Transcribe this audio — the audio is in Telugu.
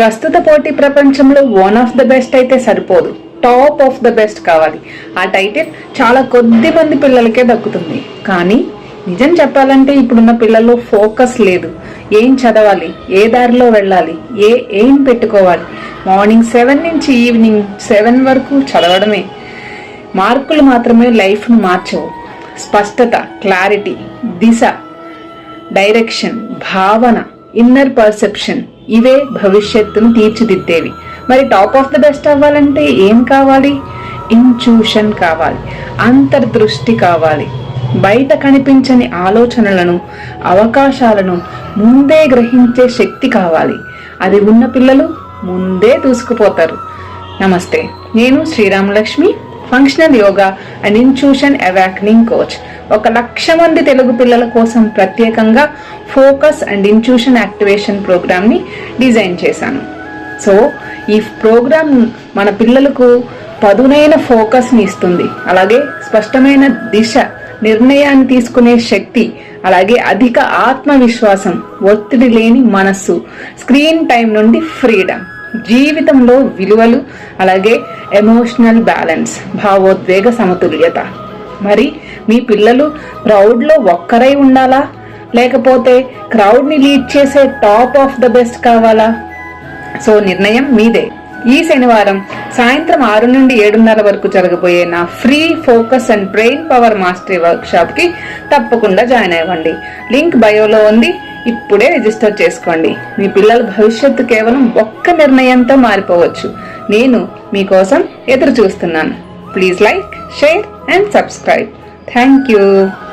ప్రస్తుత పోటీ ప్రపంచంలో వన్ ఆఫ్ ద బెస్ట్ అయితే సరిపోదు. టాప్ ఆఫ్ ద బెస్ట్ కావాలి. ఆ టైటిల్ చాలా కొద్ది మంది పిల్లలకే దక్కుతుంది. కానీ నిజం చెప్పాలంటే ఇప్పుడున్న పిల్లల్లో ఫోకస్ లేదు. ఏం చదవాలి? ఏ దారిలో వెళ్ళాలి? ఏ ఏం పెట్టుకోవాలి? మార్నింగ్ సెవెన్ నుంచి ఈవినింగ్ సెవెన్ వరకు చదవడమే. మార్కులు మాత్రమే లైఫ్ను మార్చవు. స్పష్టత క్లారిటీ దిశ డైరెక్షన్ భావన. ఇన్నర్ పర్సెప్షన్ ఇవే భవిష్యత్తును తీర్చిదిద్దేవి. మరి టాప్ ఆఫ్ ద బెస్ట్ అవ్వాలంటే ఏం కావాలి? ఇంట్యూషన్ కావాలి. అంతర్దృష్టి కావాలి. బయట కనిపించని ఆలోచనలను అవకాశాలను ముందే గ్రహించే శక్తి కావాలి. అది ఉన్న పిల్లలు ముందే దూసుకుపోతారు. నమస్తే నేను Sriramalakshmi functional yoga and intuition awakening coach ఒక లక్ష మంది తెలుగు పిల్లల కోసం ప్రత్యేకంగా ఫోకస్ అండ్ ఇన్ట్యూషన్ యాక్టివేషన్ ప్రోగ్రామ్ని డిజైన్ చేశాను. సో ఈ ప్రోగ్రామ్ మన పిల్లలకు పదునైన ఫోకస్ని ఇస్తుంది. అలాగే స్పష్టమైన దిశ నిర్ణయాన్ని తీసుకునే శక్తి అలాగే అధిక ఆత్మవిశ్వాసం ఒత్తిడి లేని మనస్సు స్క్రీన్ టైం నుండి ఫ్రీడమ్ జీవితంలో విలువలు అలాగే ఎమోషనల్ బ్యాలెన్స్ భావోద్వేగ సమతుల్యత. మరి మీ పిల్లలు ప్రౌడ్లో ఒక్కరై ఉండాలా? లేకపోతే క్రౌడ్ని లీడ్ చేసే టాప్ ఆఫ్ ద బెస్ట్ కావాలా? సో నిర్ణయం మీదే. ఈ శనివారం సాయంత్రం ఆరు నుండి ఏడున్నర వరకు జరగబోయే నా free focus and brain power mastery వర్క్షాప్కి తప్పకుండా జాయిన్ అవ్వండి. లింక్ బయోలో ఉంది. ఇప్పుడే రిజిస్టర్ చేసుకోండి. మీ పిల్లల భవిష్యత్తు కేవలం ఒక్క నిర్ణయంతో మారిపోవచ్చు. నేను మీకోసం ఎదురు చూస్తున్నాను please like share and subscribe. Thank you.